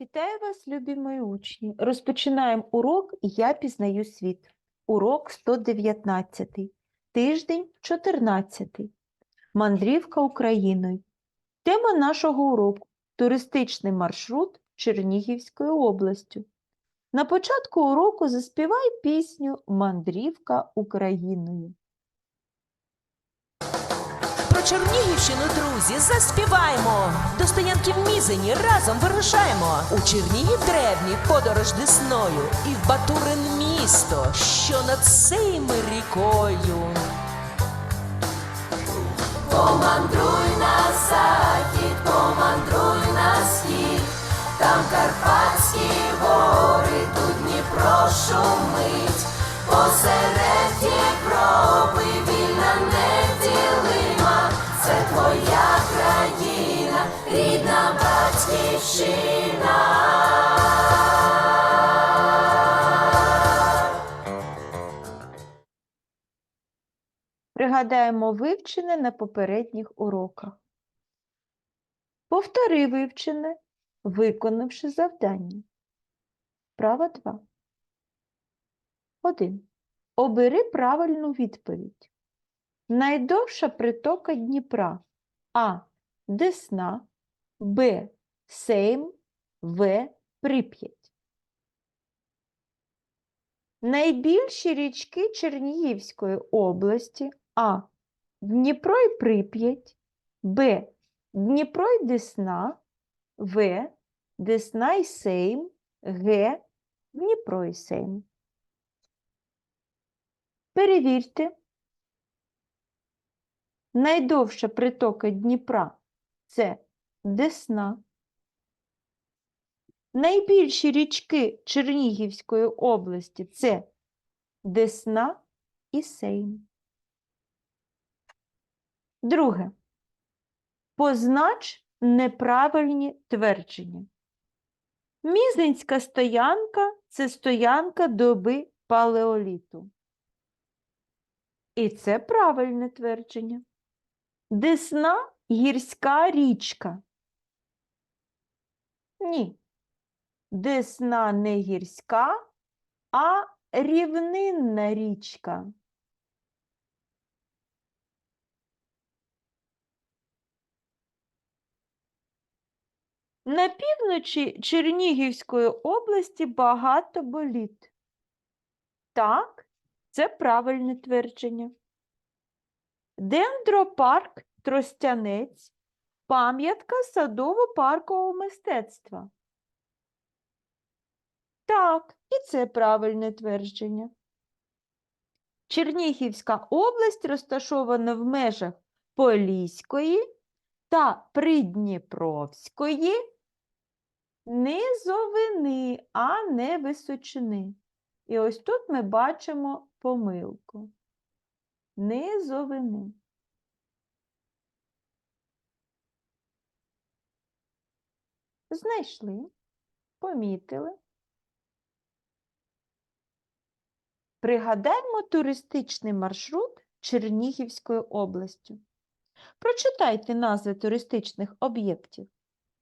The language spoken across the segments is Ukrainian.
Вітаю вас, любі мої учні. Розпочинаємо урок Я пізнаю світ. Урок 119, тиждень 14. Мандрівка Україною. Тема нашого уроку туристичний маршрут Чернігівською областю. На початку уроку заспівай пісню Мандрівка Україною. Чернігівщину, друзі, заспіваємо. До стоянки в Мізені разом вирушаємо. У Чернігів древній подорож десною і в Батурин місто, що над цими рікою. Помандруй Пригадаємо вивчене на попередніх уроках. Повтори вивчене, виконавши завдання. Вправа 2. 1. Обери правильну відповідь. Найдовша притока Дніпра А. Десна, Б. Сейм, В. Прип'ять. Найбільші річки Чернігівської області А. Дніпро і Прип'ять, Б. Дніпро і Десна, В. Десна і Сейм, Г. Дніпро і Сейм. Перевірте. Найдовша притока Дніпра це Десна. Найбільші річки Чернігівської області це Десна і Сейм. Друге. Познач неправильні твердження. Мізинська стоянка це стоянка доби палеоліту. І це правильне твердження. Десна гірська річка. Ні. Десна не гірська, а рівнинна річка. На півночі Чернігівської області багато боліт. Так, це правильне твердження. Дендропарк Тростянець пам'ятка садово-паркового мистецтва. Так, і це правильне твердження. Чернігівська область розташована в межах Поліської та Придніпровської низовини, а не височини. І ось тут ми бачимо помилку. Низовини. Знайшли, помітили. Пригадаймо туристичний маршрут Чернігівською областю. Прочитайте назви туристичних об'єктів.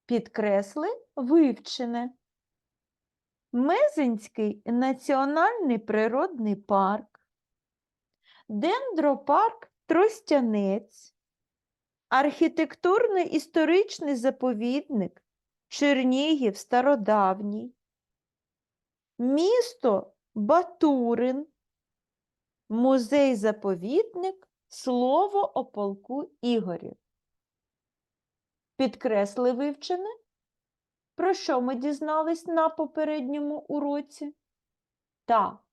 Підкресли вивчене. Мезенський національний природний парк, Дендропарк Тростянець, архітектурно-історичний заповідник Чернігів Стародавній, місто Батурин, музей-заповідник Слово о полку Ігорів. Підкресли вивчене? Про що ми дізнались на попередньому уроці? Так,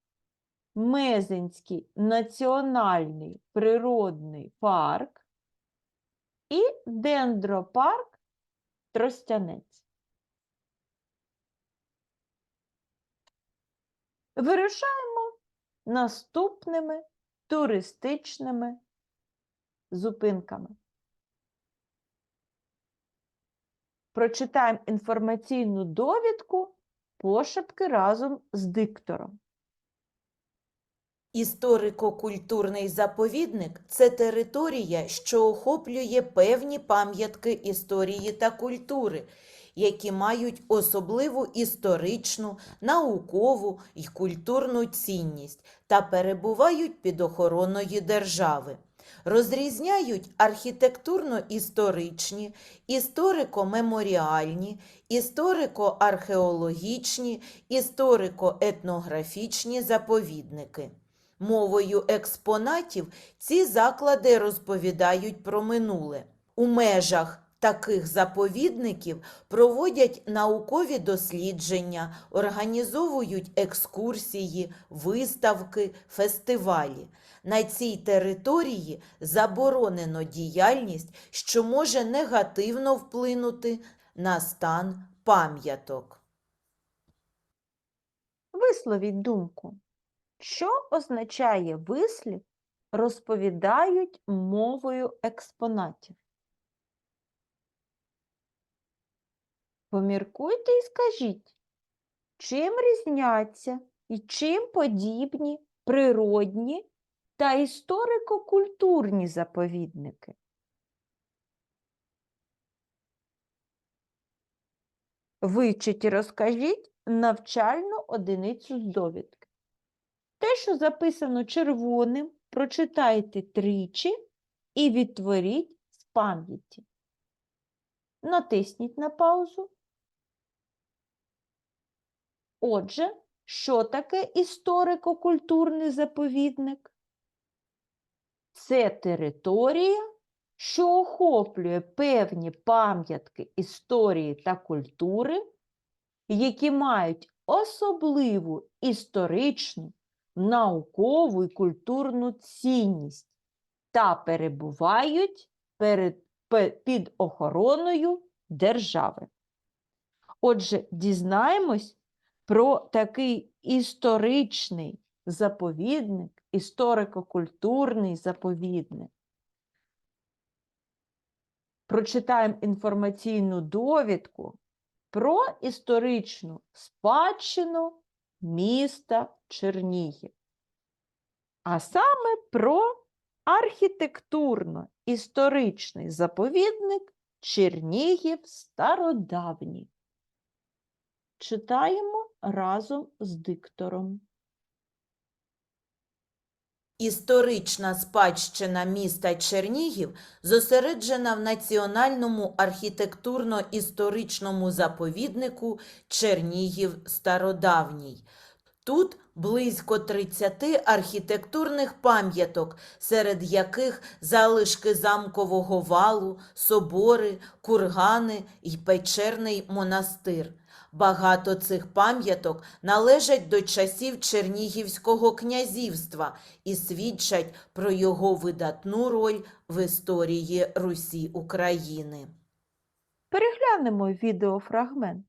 Мезенський національний природний парк і дендропарк Тростянець. Вирушаємо наступними туристичними зупинками. Прочитаємо інформаційну довідку пошепки разом з диктором. Історико-культурний заповідник це територія, що охоплює певні пам'ятки історії та культури, які мають особливу історичну, наукову і культурну цінність та перебувають під охороною держави. Розрізняють архітектурно-історичні, історико-меморіальні, історико-археологічні, історико-етнографічні заповідники. Мовою експонатів ці заклади розповідають про минуле. У межах таких заповідників проводять наукові дослідження, організовують екскурсії, виставки, фестивалі. На цій території заборонено діяльність, що може негативно вплинути на стан пам'яток. Висловіть думку. Що означає вислів розповідають мовою експонатів? Поміркуйте і скажіть, чим різняться і чим подібні природні та історико-культурні заповідники? Вивчіть і розкажіть навчальну одиницю з довідки. Те, що записано червоним, прочитайте тричі і відтворіть з пам'яті. Натисніть на паузу. Отже, що таке історико-культурний заповідник? Це територія, що охоплює певні пам'ятки історії та культури, які мають особливу історичну, наукову і культурну цінність та перебувають перед, під охороною держави. Отже, дізнаємось про такий історичний заповідник, історико-культурний заповідник. Прочитаємо інформаційну довідку про історичну спадщину міста Чернігів. А саме про архітектурно-історичний заповідник Чернігів Стародавній. Читаємо разом з диктором. Історична спадщина міста Чернігів зосереджена в Національному архітектурно-історичному заповіднику Чернігів Стародавній. Тут близько 30 архітектурних пам'яток, серед яких залишки замкового валу, собори, кургани й печерний монастир. Багато цих пам'яток належать до часів Чернігівського князівства і свідчать про його видатну роль в історії Русі України. Переглянемо відеофрагмент.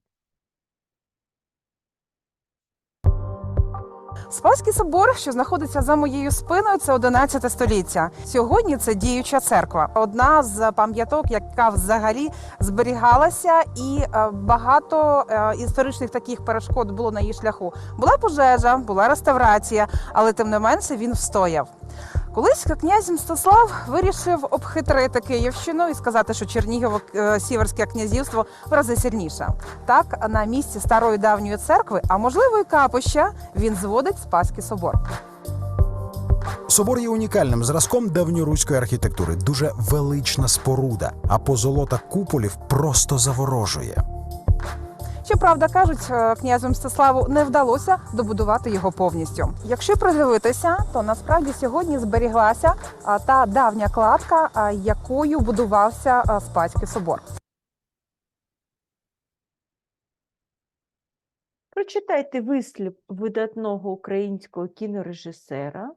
Спаський собор, що знаходиться за моєю спиною, це 11 століття. Сьогодні це діюча церква. Одна з пам'яток, яка взагалі зберігалася, і е, багато е, історичних таких перешкод було на її шляху. Була пожежа, була реставрація, але тим не менше він встояв. Колись князь Мстислав вирішив обхитрити Київщину і сказати, що Чернігово е, Сіверське князівство в рази сильніше. Так, на місці старої давньої церкви, а можливо і капища, він зводить Спаський собор. Собор є унікальним зразком давньоруської архітектури, дуже велична споруда, а позолота куполів просто заворожує. Щоправда, кажуть, е, князю Мстиславу не вдалося добудувати його повністю. Якщо придивитися, то насправді сьогодні зберіглася та давня кладка, якою будувався а, Спаський собор. Прочитайте вислів видатного українського кінорежисера.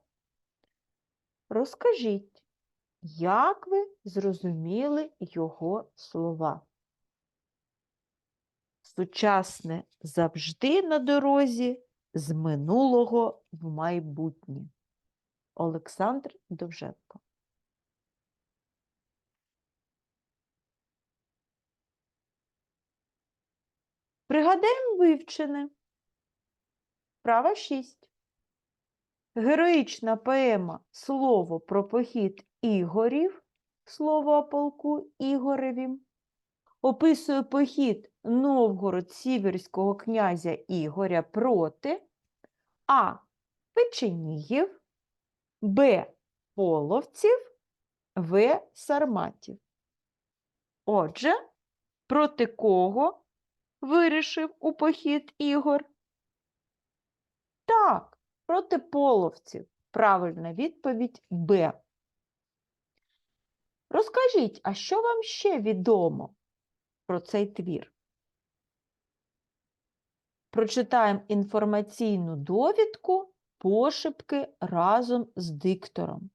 Розкажіть, як ви зрозуміли його слова. Сучасне завжди на дорозі, з минулого в майбутнє. Олександр Довженко. Пригадаємо вивчене. Права 6. Героїчна поема Слово про похід Ігорів, слово о полку Ігоревім, описує похід Новгород-Сіверського князя Ігоря проти А. Печенігів, Б. Половців, В. Сарматів. Отже, проти кого вирішив у похід Ігор? Так, проти половців. Правильна відповідь Б. Розкажіть, а що вам ще відомо про цей твір? Прочитаємо інформаційну довідку пошепки разом з диктором.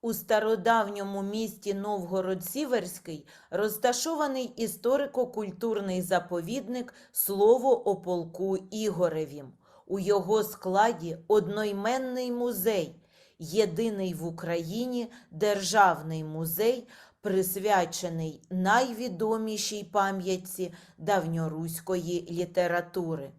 У стародавньому місті Новгород-Сіверський розташований історико-культурний заповідник Слово о полку Ігоревім. У його складі одноіменний музей, єдиний в Україні державний музей, присвячений найвідомішій пам'ятці давньоруської літератури.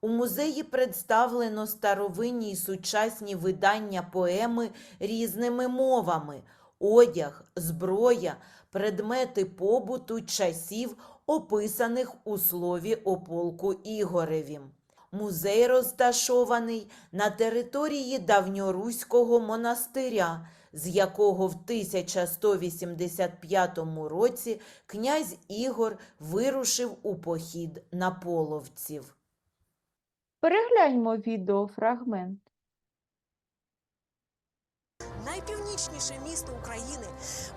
У музеї представлено старовинні й сучасні видання поеми різними мовами, одяг, зброя, предмети побуту часів, описаних у слові о полку Ігоревім. Музей розташований на території давньоруського монастиря, з якого в 1185 році князь Ігор вирушив у похід на половців. Перегляньмо відеофрагмент. Найпівнічніше місто України.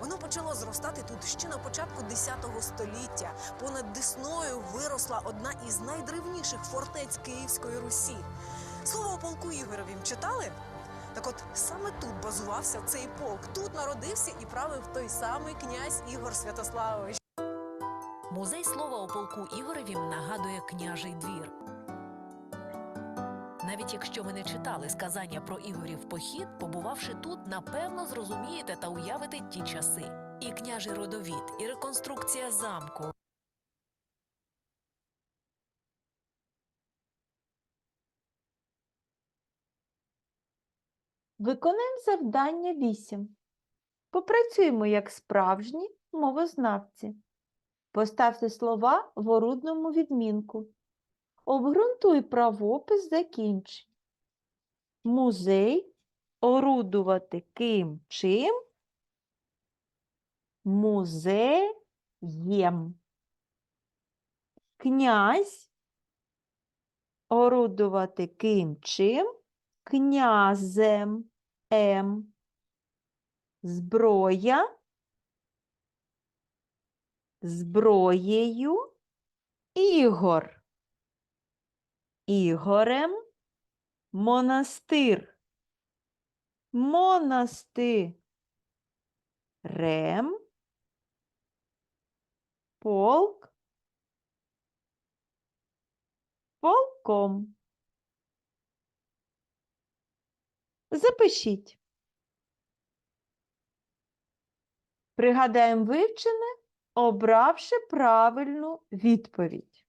Воно почало зростати тут ще на початку 10 століття. Понад Десною виросла одна із найдревніших фортець Київської Русі. Слово полку Ігоревім читали? Так от саме тут базувався цей полк. Тут народився і правив той самий князь Ігор Святославович. Музей слова о полку Ігоревім нагадує княжий двір. Навіть якщо ви не читали сказання про Ігорів похід, побувавши тут, напевно зрозумієте та уявите ті часи. І княжий родовід, і реконструкція замку, Виконаємо завдання 8. Попрацюємо як справжні мовознавці. Поставте слова в орудному відмінку. Обґрунтуй правопис закінчень. Музей орудувати ким чим? Музеєм. Князь орудувати ким чим? Князем. М. Зброя. Зброєю. Ігор. Ігорем. Монастир. Монастирем. Полк. Полком. Запишіть. Пригадаємо вивчене, обравши правильну відповідь.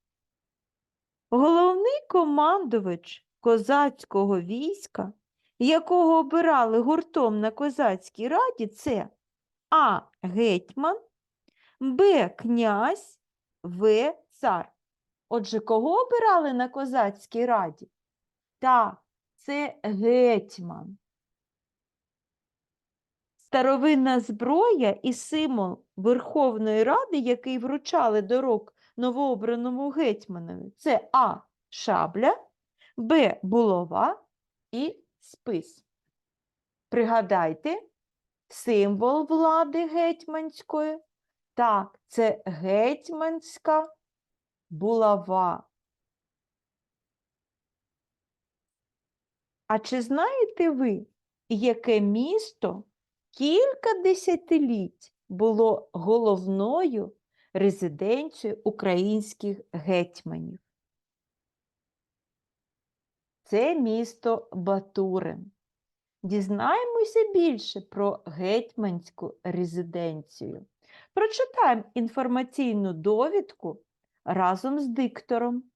Головний командувач козацького війська, якого обирали гуртом на козацькій раді, це А. Гетьман, Б. Князь, В. Цар. Отже, кого обирали на козацькій раді? Так, це гетьман. Старовинна зброя і символ Верховної Ради, який вручали до рук новообраному гетьманові, це А. Шабля, Б. Булава і спис. Пригадайте, символ влади гетьманської. Так, це гетьманська булава. А чи знаєте ви, яке місто кілька десятиліть було головною резиденцією українських гетьманів? Це місто Батурин. Дізнаємося більше про гетьманську резиденцію. Прочитаємо інформаційну довідку разом з диктором.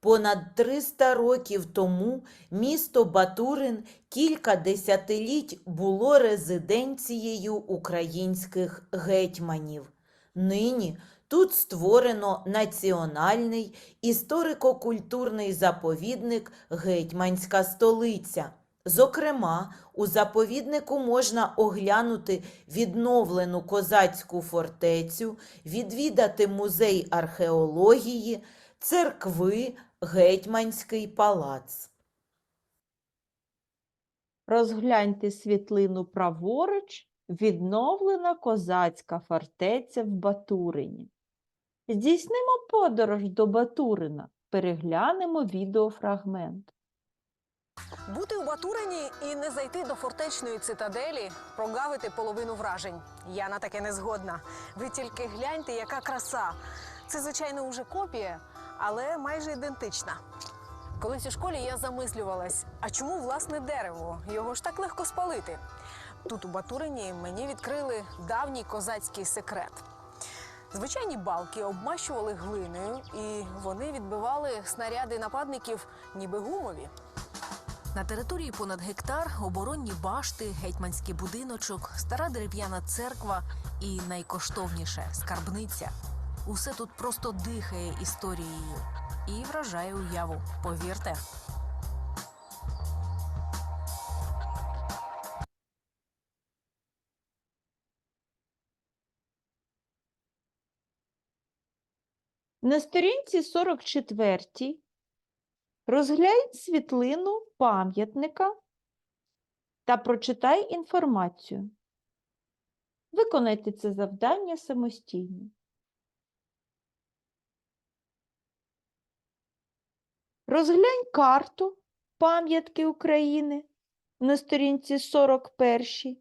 Понад 300 років тому місто Батурин кілька десятиліть було резиденцією українських гетьманів. Нині тут створено національний історико-культурний заповідник Гетьманська столиця. Зокрема, у заповіднику можна оглянути відновлену козацьку фортецю, відвідати музей археології, церкви, гетьманський палац. Розгляньте світлину праворуч, відновлена козацька фортеця в Батурині. Здійснимо подорож до Батурина, переглянемо відеофрагмент. Бути у Батурині і не зайти до фортечної цитаделі, прогавити половину вражень. Я на таке не згодна. Ви тільки гляньте, яка краса. Це, звичайно, уже копія, але майже ідентична. Колись у школі я замислювалась, а чому власне дерево? Його ж так легко спалити. Тут у Батурині мені відкрили давній козацький секрет. Звичайні балки обмащували глиною, і вони відбивали снаряди нападників, ніби гумові. На території понад гектар оборонні башти, гетьманський будиночок, стара дерев'яна церква і найкоштовніше скарбниця. Усе тут просто дихає історією і вражає уяву. Повірте. На сторінці 44 розглянь світлину пам'ятника та прочитай інформацію. Виконайте це завдання самостійно. Розглянь карту пам'ятки України на сторінці 41.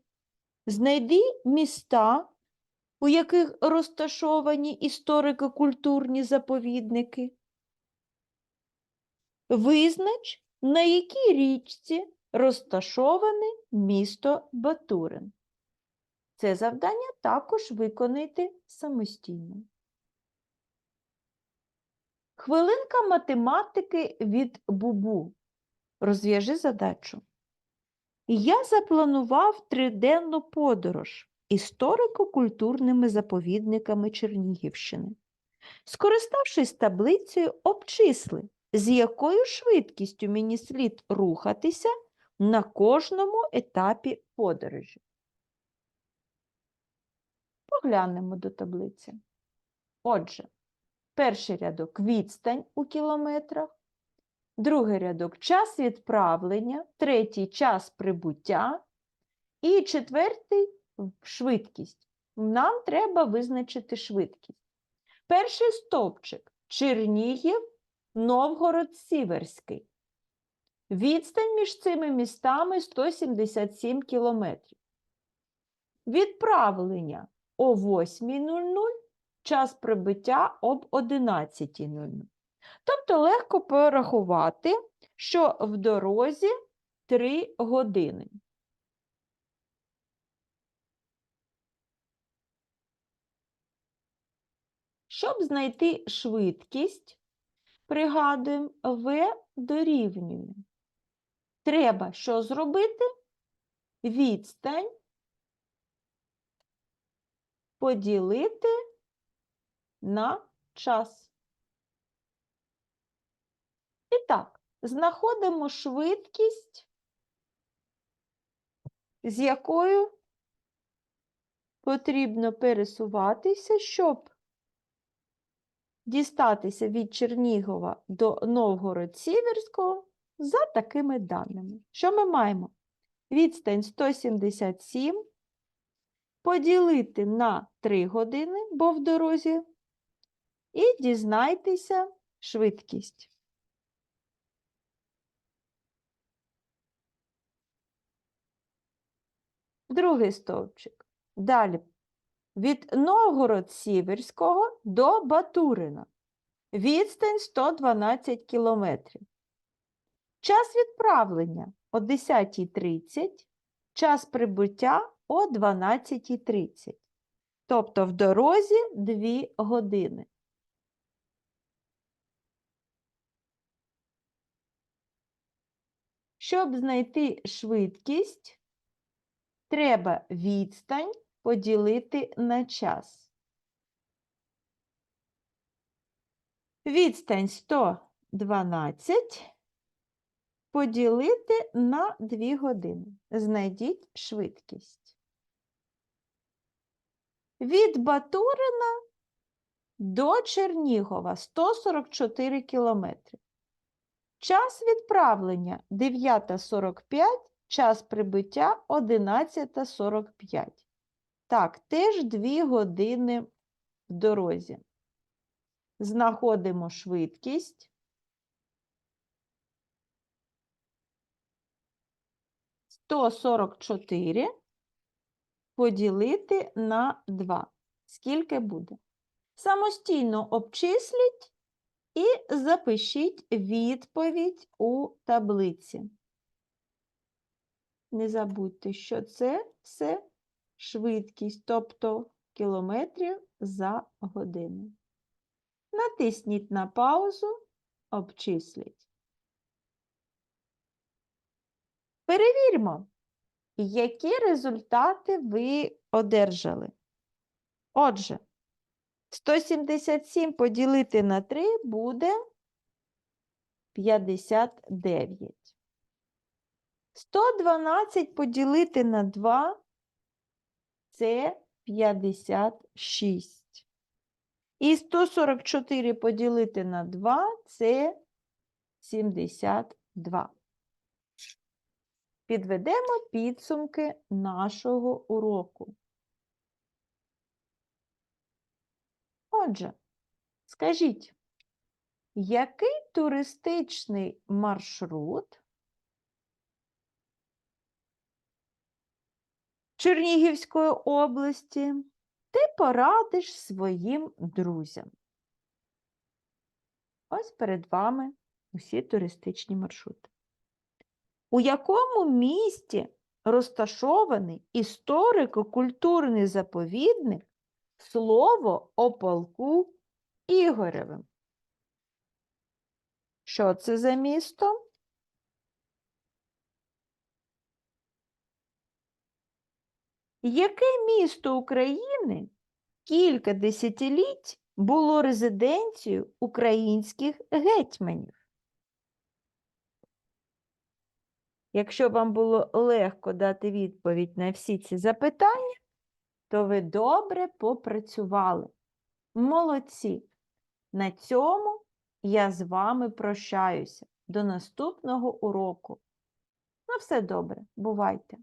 Знайди міста, у яких розташовані історико-культурні заповідники. Визнач, на якій річці розташоване місто Батурин. Це завдання також виконайте самостійно. Хвилинка математики від Бубу. Розв'яжи задачу. Я запланував триденну подорож історико-культурними заповідниками Чернігівщини. Скориставшись таблицею, обчисли, з якою швидкістю мені слід рухатися на кожному етапі подорожі. Поглянемо до таблиці. Отже, перший рядок відстань у кілометрах, другий рядок час відправлення, третій час прибуття і четвертий швидкість. Нам треба визначити швидкість. Перший стовпчик Чернігів, Новгород Сіверський. Відстань між цими містами 177 кілометрів. Відправлення о 8.00, час прибуття об 11.00. Тобто легко порахувати, що в дорозі 3 години. Щоб знайти швидкість, пригадуємо, v дорівнює. Треба що зробити? Відстань поділити на час. І так, знаходимо швидкість, з якою потрібно пересуватися, щоб дістатися від Чернігова до Новгород-Сіверського за такими даними. Що ми маємо? Відстань 177 поділити на 3 години, бо в дорозі, і дізнайтеся швидкість. Другий стовпчик. Далі. Від Новгород-Сіверського до Батурина. Відстань 112 кілометрів. Час відправлення о 10.30, час прибуття о 12.30. Тобто в дорозі 2 години. Щоб знайти швидкість, треба відстань поділити на час. Відстань 112 поділити на 2 години. Знайдіть швидкість. Від Батурина до Чернігова 144 кілометри. Час відправлення 9.45, час прибуття 11.45. Так, теж 2 години в дорозі. Знаходимо швидкість. Сорок чотири поділити на 2. Скільки буде? Самостійно обчисліть і запишіть відповідь у таблиці. Не забудьте, що це все швидкість, тобто кілометрів за годину. Натисніть на паузу, обчисліть. Перевіримо, які результати ви одержали. Отже, 177 поділити на 3 буде 59. 112 поділити на 2 це 56. І 144 поділити на 2 це 72. Підведемо підсумки нашого уроку. Отже, скажіть, який туристичний маршрут Чернігівської області ти порадиш своїм друзям? Ось перед вами усі туристичні маршрути. У якому місті розташований історико-культурний заповідник Слово о полку Ігоревим? Що це за місто? Яке місто України кілька десятиліть було резиденцією українських гетьманів? Якщо вам було легко дати відповідь на всі ці запитання, то ви добре попрацювали. Молодці! На цьому я з вами прощаюся. До наступного уроку. На все добре, бувайте!